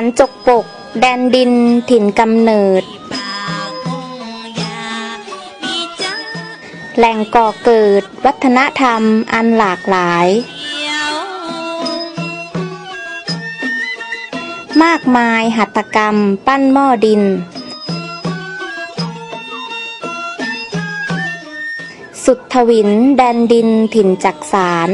ันจกปก แดนดินถิ่นกำเนิด แหล่งก่อเกิด วัฒนธรรมอันหลากหลาย มากมายหัตถกรรมปั้นหม้อดิน สุดทวินแดนดินถิ่นจักสาร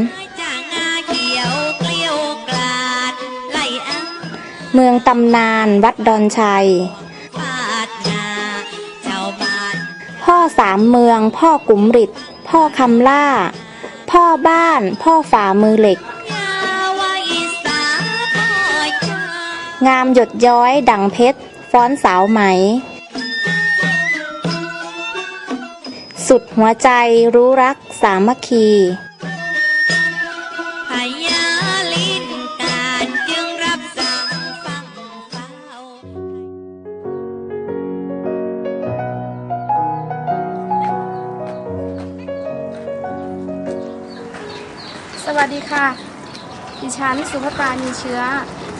เมืองตำนานวัดดอนชัย พ่อสามเมือง พ่อกุมริดพ่อคำล่า พ่อบ้าน พ่อฝ่ามือเหล็ก งามหยดย้อยดังเพชร ฟ้อนสาวไหม สุดหัวใจรู้รักสามัคคี สวัสดีค่ะ ดิฉันสุภตามีเชื้อ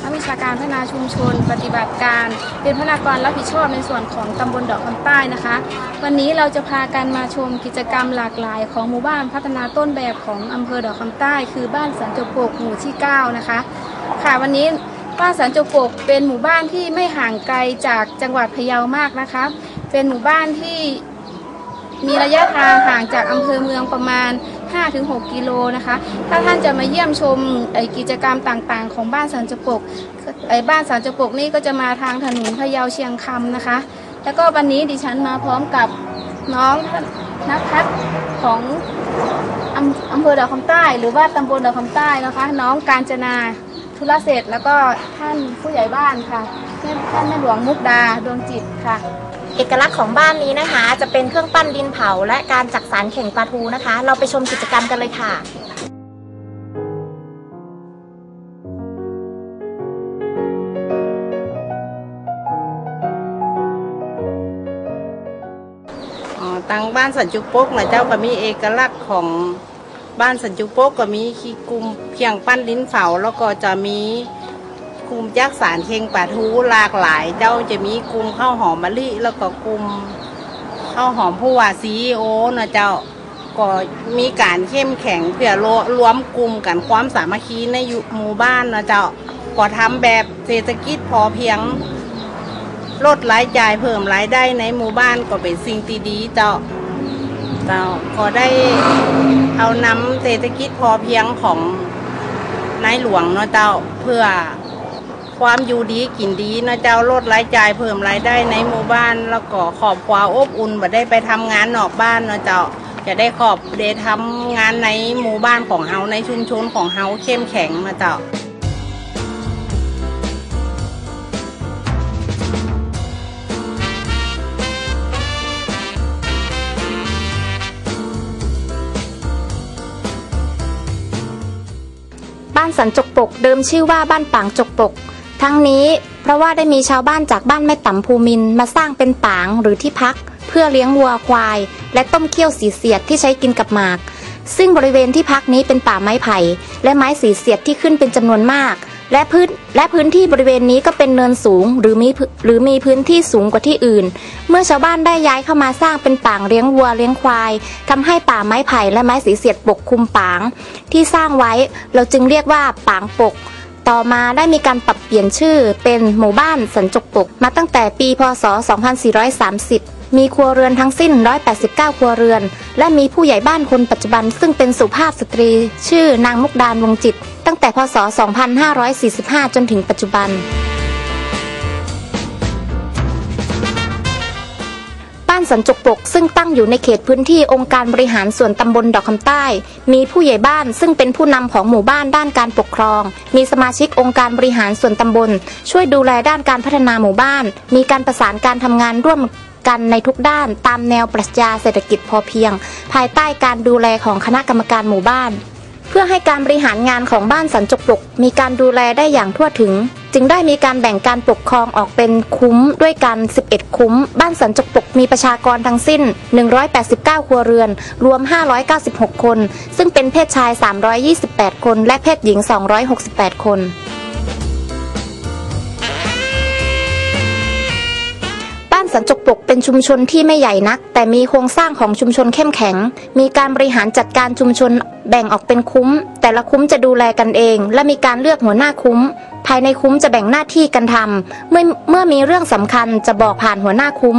นักวิชาการพัฒนาชุมชน ปฏิบัติการ เป็นพนักงานรับผิดชอบในส่วนของตำบลดอกคำใต้นะคะ วันนี้เราจะพากันมาชมกิจกรรมหลากหลาย ของหมู่บ้านพัฒนาต้นแบบของอำเภอดอกคำใต้ คือบ้านสันจโปกหมู่ที่ 9 นะคะ ค่ะวันนี้บ้านสันจโปกเป็นหมู่บ้านที่ไม่ห่างไกลจากจังหวัดพะเยามากนะคะ เป็นหมู่บ้านที่มีระยะทางห่างจากอำเภอเมืองประมาณ 5-6 กิโลนะคะ ถ้าท่านจะมาเยี่ยมชมกิจกรรมต่างๆ ของบ้านสันจปกไอ้บ้านสันจปกนี่ก็จะมาทางถนนพะเยาเชียงคำนะคะ แล้วก็วันนี้ดิฉันมาพร้อมกับน้องนักพัฒน์ของอำเภอดอกคำใต้ หรือว่าตำบลดอกคำใต้นะคะ น้องการจนาธุรเศรษฐ์แล้วก็ท่านผู้ใหญ่บ้านค่ะท่านแม่หลวงมุกดาดวงจิตค่ะ เอกลักษณ์ของบ้านนี้นะคะ จะเป็นเครื่องปั้นดินเผา และการจักสารเข่งปลาทูนะคะ เราไปชมกิจกรรมกันเลยค่ะอ๋อตังบ้านสันจุปกนะเจ้าก็มีเอกลักษณ์ของบ้านสันจุปกก็มีขี้กุมเพียงปั้นลิ้นเฝาแล้วก็จะมี กลุ่มจักสารเค็งปลาทูหลากหลาย เจ้าจะมีกลุ่มข้าวหอมมะลิแล้วก็กลุ่มข้าวหอมผู้ว่าซีโอนะเจ้าก็มีการเข้มแข็งเพื่อรวมกลุ่มกันความสามัคคีในหมู่บ้านนะเจ้าก็ทำแบบเศรษฐกิจพอเพียงลดรายจ่ายเพิ่มรายได้ในหมู่บ้านก็เป็นสิ่งที่ดีเจ้าเจ้าก็ได้เอานำเศรษฐกิจพอเพียงของนายหลวงเนาะเจ้าเพื่อ ความอยู่ดีกินดีนาะเจ้าลดรายจ่ายเพิ่มรายได้ในหมู่บ้าน แล้วก็ขอบความอบอุ่นบ่ได้ไปทำงานนอกบ้านนาะเจ้าจะได้ขอบได้ทำงานในหมู่บ้านของเฮาในชุมชนของเฮาเข้มแข็งเนาเจ้าบ้านสันจกปก เดิมชื่อว่าบ้านปางจกปก ทั้งนี้เพราะว่าได้มีชาวบ้านจากบ้านแม่ต่ำภูมินมาสร้างเป็นปางหรือที่พัก เพื่อเลี้ยงวัวควาย และต้มเคี่ยวสีเสียดที่ใช้กินกับหมาก ซึ่งบริเวณที่พักนี้เป็นป่าไม้ไผ่ และไม้สีเสียดที่ขึ้นเป็นจำนวนมาก และพื้นและพื้นที่บริเวณนี้ก็เป็นเนินสูงหรือมีหรือมีพื้นที่สูงกว่าที่อื่น เมื่อชาวบ้านได้ย้ายเข้ามาสร้างเป็นป่างเลี้ยงวัวเลี้ยงควายทำให้ป่าไม้ไผ่และไม้สีเสียดปกคลุมป่าง ที่สร้างไว้เราจึงเรียกว่าป่างปก ต่อมาได้มีการปรับเปลี่ยนชื่อเป็นหมู่บ้านสันจกปก มาตั้งแต่ปีพศ 2430 มีครัวเรือนทั้งสิ้น 189 ครัวเรือน และมีผู้ใหญ่บ้านคนปัจจุบัน ซึ่งเป็นสุภาพสตรี ชื่อนางมุกดานวงจิต ตั้งแต่พศ 2545 จนถึงปัจจุบันานสันจกปก ซึ่งตั้งอยู่ในเขตพื้นที่องค์การบริหารส่วนตำบลดอกคำใต้ มีผู้ใหญ่บ้านซึ่งเป็นผู้นำของหมู่บ้านด้านการปกครอง มีสมาชิกองค์การบริหารส่วนตำบล ช่วยดูแลด้านการพัฒนาหมู่บ้าน มีการประสานการทำงานร่วมกันในทุกด้านตามแนวปรัชญาเศรษฐกิจพอเพียง ภายใต้การดูแลของคณะกรรมการหมู่บ้าน เพื่อให้การบริหารงานของบ้านสันจกปกมีการดูแลได้อย่างทั่วถึง จึงได้มีการแบ่งการปกครองออกเป็นคุ้มด้วยกัน 11 คุ้ม บ้านสันจกปกมีประชากรทั้งสิ้น 189 ครัวเรือน รวม 596 คน ซึ่งเป็นเพศชาย 328 คน และเพศหญิง 268 คน สันจกปกเป็นชุมชนที่ไม่ใหญ่นัก แต่มีโครงสร้างของชุมชนเข้มแข็ง มีการบริหารจัดการชุมชนแบ่งออกเป็นคุ้ม แต่ละคุ้มจะดูแลกันเอง และมีการเลือกหัวหน้าคุ้ม ภายในคุ้มจะแบ่งหน้าที่กันทำเมื่อเมื่อมีเรื่องสำคัญจะบอกผ่านหัวหน้าคุ้ม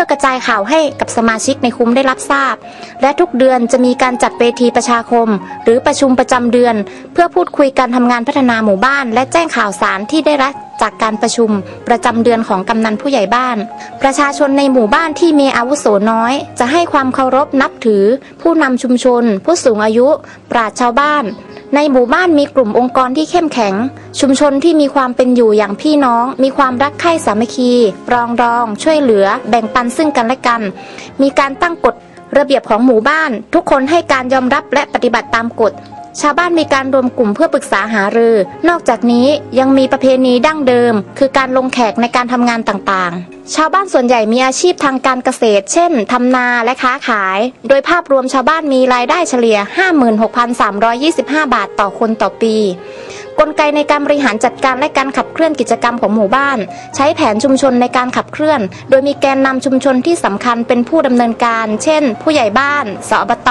พื่อกระจายข่าวให้กับสมาชิกในคุ้มได้รับทราบ และทุกเดือนจะมีการจัดเวทีประชาคม หรือประชุมประจำเดือน เพื่อพูดคุยการทำงานพัฒนาหมู่บ้าน และแจ้งข่าวสารที่ได้รับจากการประชุมประจำเดือนของกำนันผู้ใหญ่บ้าน ประชาชนในหมู่บ้านที่มีอาวุโสน้อย จะให้ความเคารพนับถือ ผู้นำชุมชน ผู้สูงอายุ ปราชชาวบ้าน ในหมู่บ้านมีกลุ่มองค์กรที่เข้มแข็ง ชุมชนที่มีความเป็นอยู่อย่างพี่น้อง มีความรักใคร่สามัคคี รองรอง ช่วยเหลือ แบ่งปันซึ่งกันและกัน มีการตั้งกฎระเบียบของหมู่บ้าน ทุกคนให้การยอมรับและปฏิบัติตามกฎ ชาวบ้านมีการรวมกลุ่มเพื่อปรึกษาหารือ นอกจากนี้ยังมีประเพณีดั้งเดิม คือการลงแขกในการทำงานต่างๆ ชาวบ้านส่วนใหญ่มีอาชีพทางการเกษตร เช่นทำนาและค้าขาย โดยภาพรวมชาวบ้านมีรายได้เฉลี่ย 56,325 บาทต่อคนต่อปี กลไกในการบริหารจัดการและการขับเคลื่อนกิจกรรมของหมู่บ้าน ใช้แผนชุมชนในการขับเคลื่อน โดยมีแกนนำชุมชนที่สำคัญเป็นผู้ดำเนินการ เช่น ผู้ใหญ่บ้าน สอบต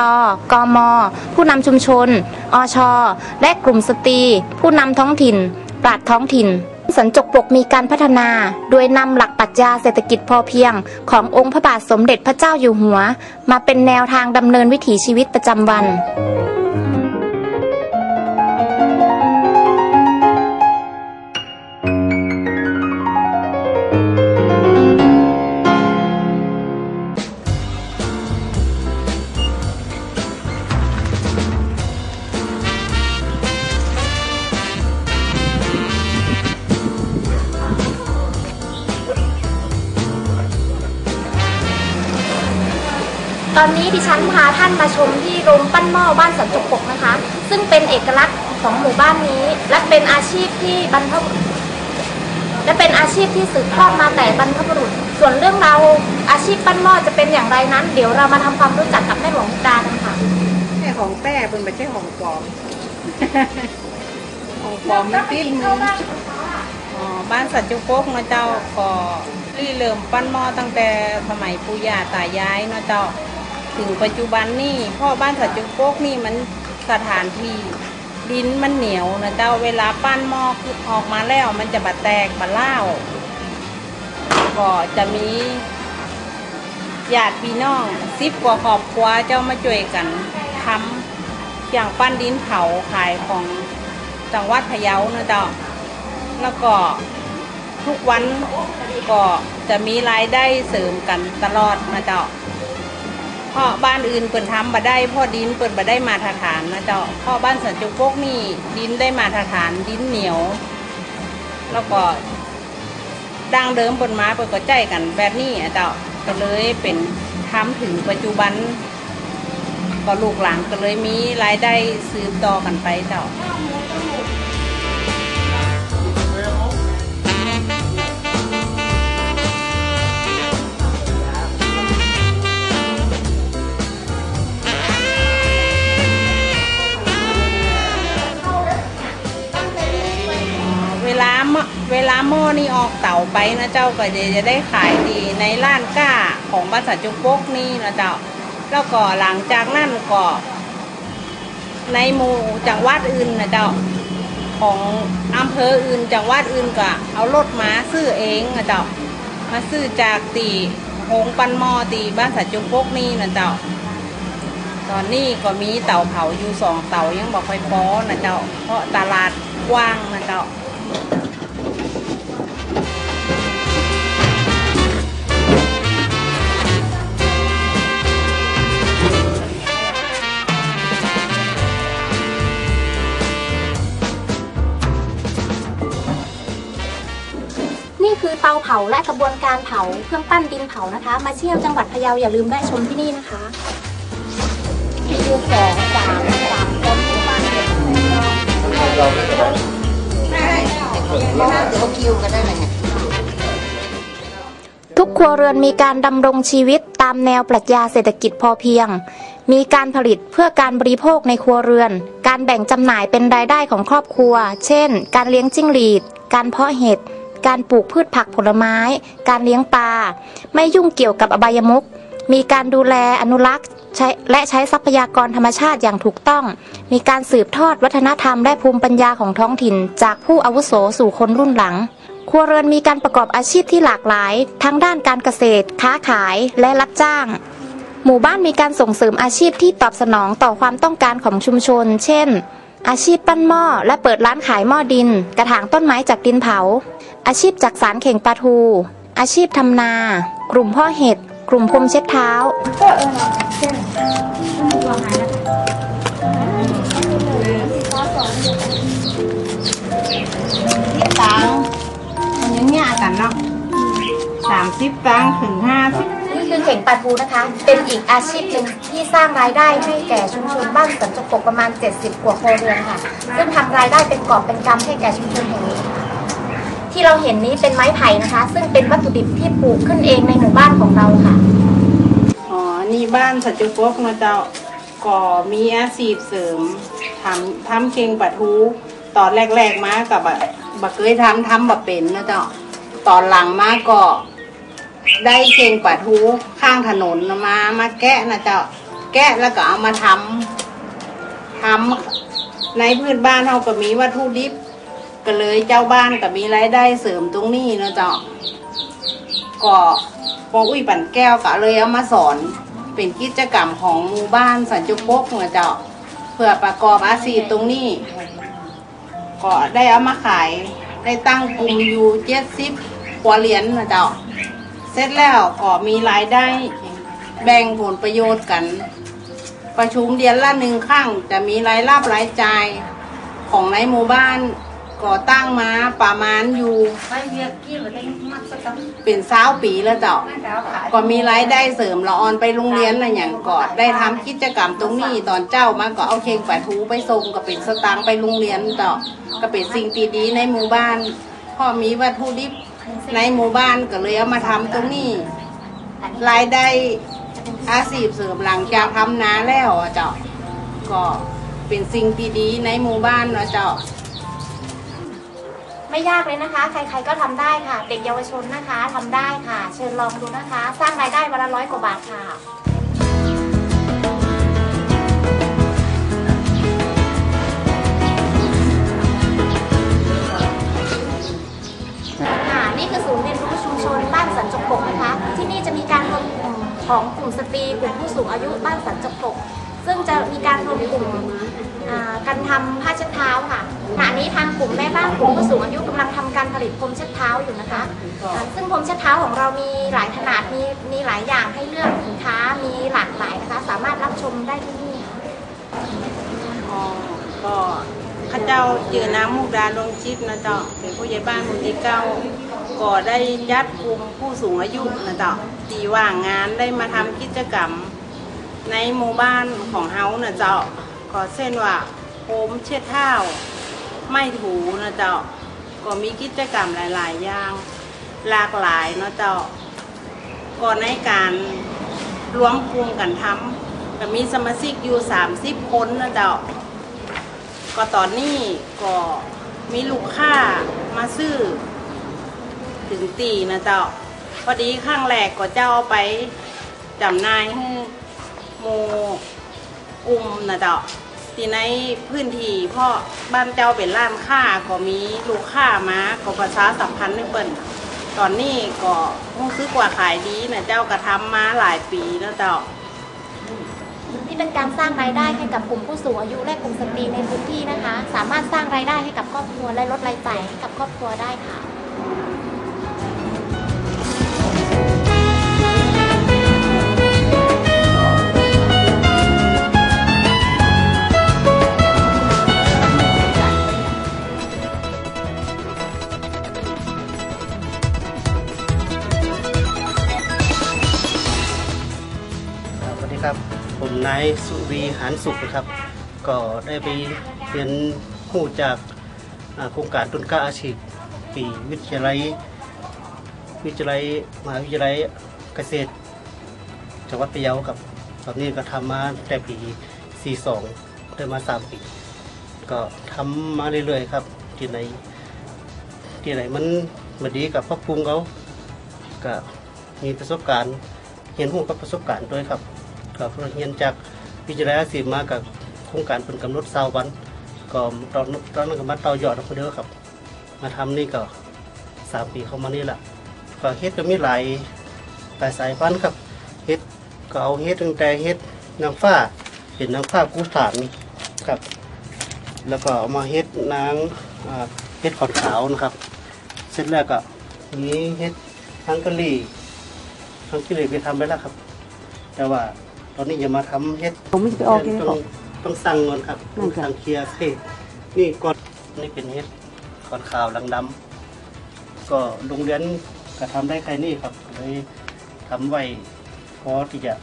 กม ผู้นำชุมชน อช และกลุ่มสตรี ผู้นำท้องถิ่น ปราดท้องถิ่นสันจกปกมีการพัฒนา โดยนำหลักปรัชญาเศรษฐกิจพอเพียง ขององค์พระบาทสมเด็จพระเจ้าอยู่หัว มาเป็นแนวทางดำเนินวิถีชีวิตประจำวัน ตอนนี้ดิฉันพาท่านมาชมที่โรงปั้นหม้อบ้านสันจกปกนะคะ ซึ่งเป็นเอกลักษณ์ของหมู่บ้านนี้ และเป็นอาชีพที่บรรพบุรุษและเป็นอาชีพที่สืบทอดมาแต่บรรพบุรุษ ส่วนเรื่องราวอาชีพปั้นหม้อจะเป็นอย่างไรนั้น เดี๋ยวเรามาทำความรู้จักกับแม่หลวงดากันค่ะแค่ของแต้เป็นไม่ใช่ของปลอมของปลอมไม่ติ้นมืออ๋อบ้านสัจจุโกกเนะเจ้าก็รีเริ่มปั้นหม้อตั้งแต่สมัยปู่ย่าตายายเนะเจ้า ถึงปัจจุบันนี่พ่อบ้านสัจจุโกกนี่มันสถานที่ดินมันเหนียวนะเจ้าเวลาปั้นหม้อออกมาแล้ว มันจะบาแตกบาเล่าก็จะมีญาติพี่น้องสิบกว่าครอบครัวเจ้ามาช่วยกันทำอย่างปั้นดินเผาขายของจังหวัดพะเยานะเจ้าแล้วก็ทุกวันก็จะมีรายได้เสริมกันตลอดนะเจ้า พราะบ้านอื่นเปิ่นทำบ่ได้พ่อดินเปิ่นบ่ได้มาตรฐานนะเจ้าพ่อบ้านสันจุกพวกนี่ดินได้มาตรฐานดินเหนียว แล้วก็ดังเดิมเปิ่นมาเปิ่นก็ใจกันแบบนี้อะเจ้าก็เลยเป็นทำถึงปัจจุบัน ก็ลูกหลานก็เลยมีรายได้สืบต่อกันไปเจ้า นี่ออกเต่าไปนะเจ้าก็จะจะได้ขายดีในร้านก้าของบ้านสัจจุกกนี่นะเจ้าแล้วก็หลังจากนั้นก็ในหมู่จังหวัดอื่นนะเจ้าของอำเภออื่นจังหวัดอื่นก็เอารถมาซื้อเองนะเจ้ามาซื้อจากตีโฮงปันมอตีบ้านสัจจุกกนี่นะเจ้าตอนนี้ก็มีเต่าเผาอยู่สองเต่ายังบอกค่อยพอนะเจ้าเพราะตลาดกว้างนะเจ้า กระบวนการเผาเครื่องปั้นดินเผานะคะ มาเที่ยวจังหวัดพะเยาอย่าลืมแวะชมที่นี่นะคะมีดูสองสามสามคนที่ปั้นเด็กทุกครัวเรือนมีการดำรงชีวิตตามแนวปรัชญาเศรษฐกิจพอเพียง มีการผลิตเพื่อการบริโภคในครัวเรือน การแบ่งจำหน่ายเป็นรายได้ของครอบครัว เช่น การเลี้ยงจิ้งหรีด การเพาะเห็ด การปลูกพืชผักผลไม้ การเลี้ยงปลา ไม่ยุ่งเกี่ยวกับอบายมุขมีการดูแลอนุรักษ์และใช้ทรัพยากรธรรมชาติอย่างถูกต้อง มีการสืบทอดวัฒนธรรมและภูมิปัญญาของท้องถิ่น จากผู้อาวุโสสู่คนรุ่นหลัง ครัวเรือนมีการประกอบอาชีพที่หลากหลาย ทั้งด้านการเกษตร ค้าขาย และรับจ้าง หมู่บ้านมีการส่งเสริมอาชีพที่ตอบสนองต่อความต้องการของชุมชน เช่น อาชีพปั้นหม้อและเปิดร้านขายหม้อดิน กระถางต้นไม้จากดินเผา อาชีพจักสารเข่งปลาทู อาชีพทำนา กลุ่มพ่อเห็ด กลุ่มพรมเช็ดเท้าสิบตังค์มันยังยากกันเนาะสามสิบตังค์ถึงห้าสิบนี่คือเข่งปลาทูนะคะ เป็นอีกอาชีพหนึ่งที่สร้างรายได้ให้แก่ชุมชนบ้านสันจกปกประมาณ 70 กว่าครัวเรือนค่ะ ซึ่งทำรายได้เป็นกอบเป็นกำให้แก่ชุมชนแห่งนี้ค่ะ ที่เราเห็นนี้เป็นไม้ไผ่นะคะ ซึ่งเป็นวัตถุดิบที่ปลูกขึ้นเองในหมู่บ้านของเราค่ะ อ๋อ นี่บ้านสัจจุปกนะเจ้าก็มีอาชีพเสริมทำทำเก่งปลาทูตอนแรกๆมากับแบบบักเคยทำทำแบบเป็นนะเจ้าตอนหลังมาก็ได้เก่งปลาทูข้างถนนมา มาแกะนะเจ้าแกะแล้วก็เอามาทำทำในพื้นบ้านเราก็มีวัตถุดิบ ก็เลยเจ้าบ้านก็มีรายได้เสริมตรงนี้นะเจ้าก็พออุ้ยปั่นแก้วก็เลยเอามาสอน เป็นกิจกรรมของหมู่บ้านสันจุปกนะเจ้าเพื่อประกอบอาชีพตรงนี้ ก็ได้เอามาขายได้ตั้งกลุ่มอยู่เจ็ดสิบกว่าเหรียญนะเจ้าเสร็จแล้วก็มีรายได้แบ่งผลประโยชน์กัน ประชุมเดือนละหนึ่งครั้งจะมีรายรับรายจ่ายของในหมู่บ้าน ก่อตั้งมาประมาณอยู่เป็นสาวปีแล้วเจ้าก็มีรายได้เสริมละออนไปโรงเรียนอะไรอย่างก่อนได้ทำกิจกรรมตรงนี้ตอนเจ้ามาก็เอาเคงปลาทูไปส่งก็เป็นสตางค์ไปโรงเรียนเจ้าก็เป็นสิ่งที่ดีในหมู่บ้านพอมีวัตถุดิบในหมู่บ้านก็เลยเอามาทำตรงนี้รายได้อาชีพเสริมหลังจากทำนาแล้วอะเจ้าก็เป็นสิ่งที่ดีในหมู่บ้านเนาะเจ้า ไม่ยากเลยนะคะ ใครๆก็ทำได้ค่ะ เด็กเยาวชนนะคะทำได้ค่ะ เชิญลองดูนะคะ สร้างรายได้วันละร้อยกว่าบาทค่ะค่ะนี่คือศูนย์เรียนรู้ชุมชนบ้านสันจกปกนะคะ ที่นี่จะมีการรวมกลุ่มของกลุ่มสตรีกลุ่มผู้สูงอายุบ้านสันจกปกซึ่งจะมีการรวมกลุ่ม การทำผ้าเช็ดเท้าค่ะขณะนี้ทางกลุ่มแม่บ้านกลุ่มผู้สูงอายุกำลังทำการผลิตพรมเช็ดเท้าอยู่นะคะ ซึ่งพรมเช็ดเท้าของเรามีหลายขนาดมีมีหลายอย่างให้เลือกสินค้ามีหลากหลายนะคะ สามารถรับชมได้ที่นี่ค่ะอ๋อก็ข้าเจ้าเจือน้ำมุกดาดวงชิดนะเจ้าเป็นผู้ใหญ่บ้านหมู่ที่เก้าก็ได้ยัดกลุ่มผู้สูงอายุนะเจ้าตีว่างงานได้มาทำกิจกรรมในหมู่บ้านของเฮานะเจ้า ก็เช่นว่าโฮมเช็ดเท้าไม่ถูนะเจ้า ก็มีกิจกรรมหลาย ๆ อย่างหลากหลายนะเจ้าก็ในการรวมกลุ่มกันทำก็มีสมาชิกอยู่ 30 คนนะเจ้า ก็ตอนนี้ก็มีลูกค้ามาซื้อ ถึงตีนะเจ้า พอดีข้างแรกก็เจ้าเอาไปจำนายให้หมู กลุ่มนะเจ้าที่ในพื้นที่เพราะบ้านเจ้าเป็นร้านค้าก็มีลูกค้ามาก็ประชาสัมพันธ์ให้เปิ้นตอนนี้ก็รู้สึกว่าขายดีนะเจ้าก็ทำมาหลายปีแล้วเจ้านี่เป็นการสร้างรายได้ให้กับกลุ่มผู้สูงอายุและกลุ่มสตรีในพื้นที่นะคะ สามารถสร้างรายได้ให้กับครอบครัวและลดรายจ่ายให้กับครอบครัวได้ค่ะ นายสุวีหานสุขนะครับ ก็ได้ไปเรียนผู้จากโครงการต้นกล้าอาชีพปีวิทยาลัยวิทยาลัยมหาวิทยาลัยเกษตรจังหวัดพะเยาครับตอนนี้ก็ทำมาแต่ปี 42ได้มา 3 ปี ก็ทำมาเรื่อยๆครับ ที่ไหนที่ไหนมันมาดีกับพ่อปรุงเขาก็มีประสบการณ์เรียนรู้กับประสบการณ์ด้วยครับ ก็เรียนจากวิทยาลัยอาชีพมากับโครงการเป็นกำหนดสาวันก็ตอนตอนนั้นก็มาต่อยอดเอาเด้อครับ มาทำนี่ก็สามปีเข้ามานี่แหละก็เฮ็ดก็มีหลายหลายสายพันธุ์ครับเฮ็ดก็เอาเฮ็ดตั้งแต่เฮ็ดนางฟ้าเป็นนางฟ้ากู้ฐานครับ แล้วก็เอามาเฮ็ดนางเฮ็ดขอดขาวนะครับ เสร็จแล้วก็มีเฮ็ดทั้งกะหรี่ทั้งกะหรี่ไปทำไปแล้วครับ แต่ว่า ตอนนี้จะมาทำเฮ็ดผมไม่ไปออกยังไงต้ก่อองนต้องสั่งก่อนครับนั่นจ้ะสั่งเคลียร์เฮ้นี่ก่อนนี่เป็นเฮ็ดขอดขาวหลังดำก็โรงเรียนก็ทำได้แค่นี้ครับเลยทำไว้พอที่จะ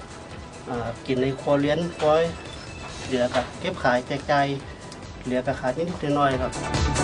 อ่ากินในครัวเรียนพอเหลือกับเก็บขายแจกจ่ายเหลือกับขายนิดๆหน่อยๆครับครับ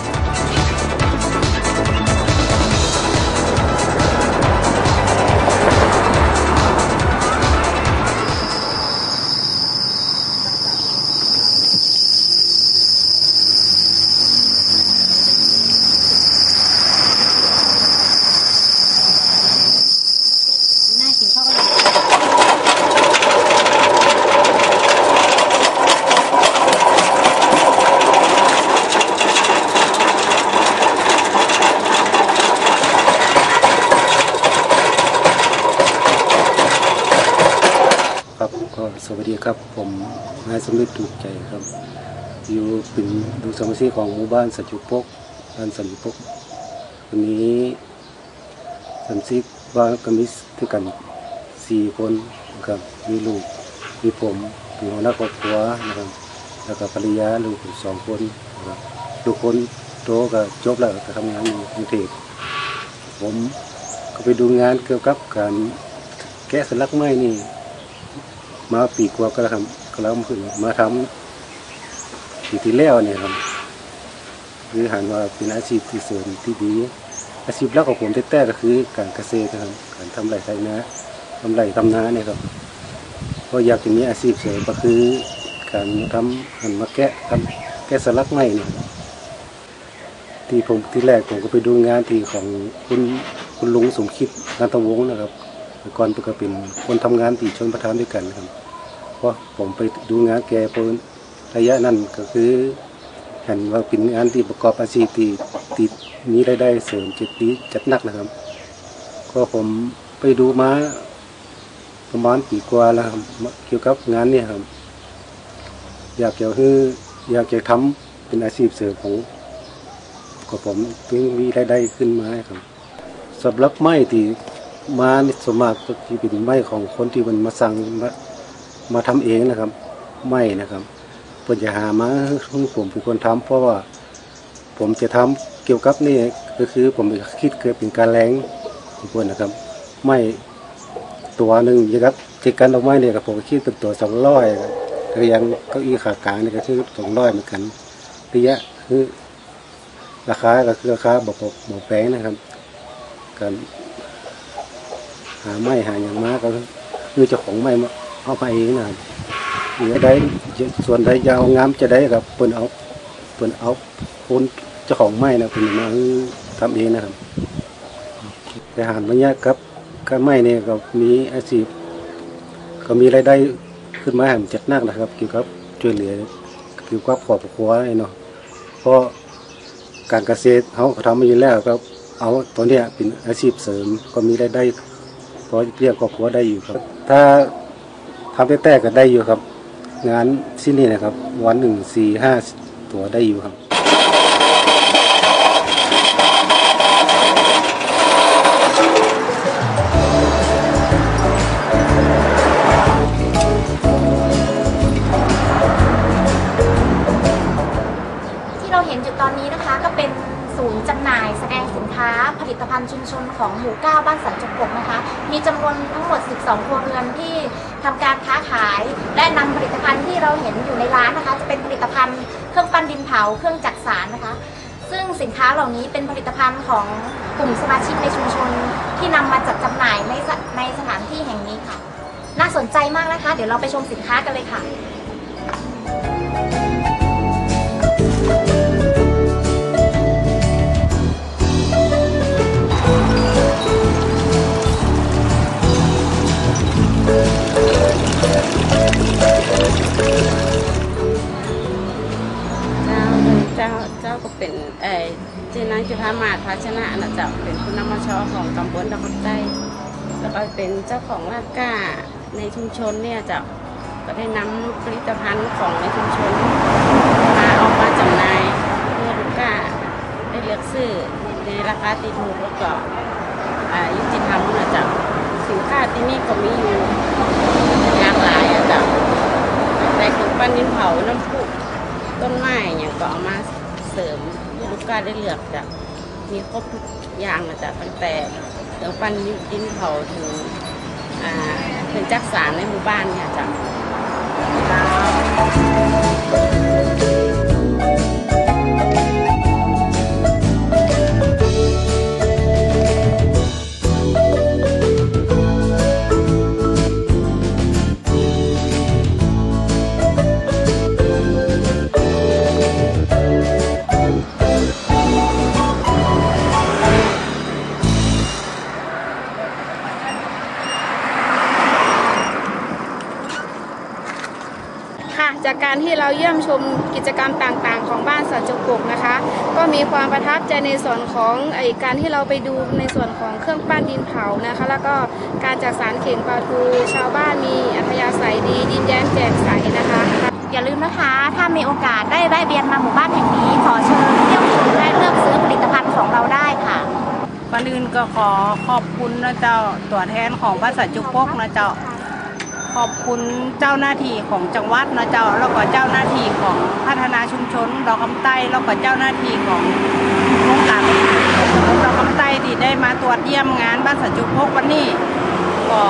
ผมนายสมฤทธิ์ถูกใจครับ อยู่เป็นดูสมาชิกของหมู่บ้านสัจจุปกบ้านสัจจุปกวันนี้สมาชิกบ้านก็มีด้วยกันสี่คนนะครับมีลูกมีผมมีหัวหน้าครอบครัวนะครับแล้วก็ภรรยาลูกอีกสองคนนะครับลูกคนโตก็จบแล้วก็ทำงานอยู่กรุงเทพผมก็ไปดูงานเกี่ยวกับการแกะสลักไม้นี่ มาปีกว่าก็ทำก็แล้วมาขึ้นมาทำปีที่แล้วเนี่ยครับคือหันว่าเป็นอาชีพที่เสริมที่ดี อาชีพหลักของผมแท้ๆก็คือการเกษตรนะครับการทำไร่ไถนาทำไร่ทำนาเนี่ยครับก็อยากจะมีอาชีพเสริมก็คือ การทำหันมาแกะทำแกะสลักไม้เนี่ยที่ผมที่แรกผมก็ไปดูงานที่ของคุณคุณลุงสมคิดนันทวงศ์นะครับก่อนผมก็เป็นคนทำงานที่ชนประทานด้วยกันนะครับ เพราะผมไปดูงานแกพอระยะนั้นก็คือเห็นว่าเป็นงานที่ประกอบอาชีพที่ที่มีรายได้เสริมจิตดีจัดหนักนะครับ ก็ผมไปดูมาประมาณปีกว่าแล้วครับเกี่ยวกับงานเนี่ยครับ อยากจะคืออยากจะทำเป็นอาชีพเสริมของของผมเพื่อมีรายได้ขึ้นมาครับสำหรับไม้ที่มานสมากก็ที่เป็นไม้ของคนที่มันมาสั่ง มามาทำเองนะครับ ไม้นะครับเพื่อจะหามาให้ผมเป็นคนทำเพราะว่าผมจะทำเกี่ยวกับนี่ก็คือผมคิดเกิดเป็นการแรงของคนนะครับ ไม้ตัวหนึ่งนะครับที่กันเอาไม้เนี่ยกับผมคิดเป็นตัวสองร้อยเรียงเก้าอี้ขากลางนี่ก็คือสองร้อยเหมือนกันระยะคือราคาก็คือราคาบอกบอกแปลงนะครับการหาไม้หาอย่างมาก็คือเจ้าของไม้มา เอาไปเองนะรับเหลือได้ส่วนใดยาวงามจะได้กับเปิ้นเอาเปิ้นเอาคนเจ้าของไม้นะเปิ้นมาทำเองนะครับแต่หารมาเนี้ยครับก็ไม้เนี่ยก็มีอาชีพก็มีรายได้ขึ้นมาแห่งจัดนักนะครับเกี่ยวกับช่วยเหลือเกี่ยวกับครอบครัวเนาะเพราะการเกษตรเขาทำมาอยู่แล้วก็เอาตัวเนี้ยเป็นอาชีพเสริมก็มีรายได้พอเรียกครอบครัวได้อยู่ครับ ถ้า ทำแต่ๆก็ได้อยู่ครับ งานที่นี่นะครับ วันหนึ่งสี่ห้าตัวได้อยู่ครับ เหล่านี้เป็นผลิตภัณฑ์ของกลุ่มสมาชิกในชุมชนที่นำมาจัดจำหน่ายในในสถานที่แห่งนี้ค่ะ น่าสนใจมากนะคะ เดี๋ยวเราไปชมสินค้ากันเลยค่ะ เจ้าเจ้าเจ้าก็เป็นเออ เจนางจุธามาศภาชนะนะเจ้าเป็นผู้นำมาชอของตำบลดอกคำใต้แล้วก็เป็นเจ้าของร้านก้าในชุมชนเนี่ยเจ้าก็ได้นำผลิตภัณฑ์ของในชุมชนมาออกมาจำหน่ายเพื่อลูกค้าได้เลือกซื้อในราคาตีถูกแล้วก็ยุติธรรมนะจ้าสินค้าที่นี่ก็มีอยู่หลากหลายอะจ้าแต่คือปั้นดินเผาน้ำพุต้นไม้อย่างก็เอามา้าได้เลือกจะมีครบทุกอย่างนะจ๊ะตั้งแต่เครื่องปั้นดินเผาถึงเป็นจักสารในหมู่บ้านเนี่ยจ้ะ จากการที่เราเยี่ยมชมกิจกรรมต่างๆ ของบ้านสันจุกกนะคะ ก็มีความประทับใจในส่วนของไอการที่เราไปดูในส่วนของเครื่องปั้นดินเผานะคะ แล้วก็การจักสารเข่งปลาทูชาวบ้านมีอัธยาศัยดียิ้มแย้มแจ่มใสนะคะ อย่าลืมนะคะ ถ้ามีโอกาสได้แวะเวียนมาหมู่บ้านแห่งนี้ขอเชิญเที่ยวชมและเลือกซื้อผลิตภัณฑ์ของเราได้ค่ะก่อนอื่นก็ขอขอบคุณนะเจ้าตัวแทนของบ้านสันจุกปกนะเจ้า ขอบคุณเจ้าหน้าที่ของจังหวัดนะเจ้าแล้วก็เจ้าหน้าที่ของพัฒนาชุมชนดอกคำใต้แล้วก็เจ้าหน้าที่ของโครงการของตำบลดอกคำใต้ที่ได้มาตรวจเยี่ยมงานบ้านสันจุกพกวันนี้ก็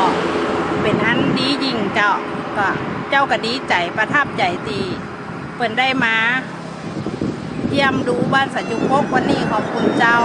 เป็นอันดียิ่งเจ้าก็เจ้าก็ดีใจประทับใจตีเปิ่นได้มา เยี่ยมดูบ้านสันจุกพกวันนี้ขอบคุณเจ้า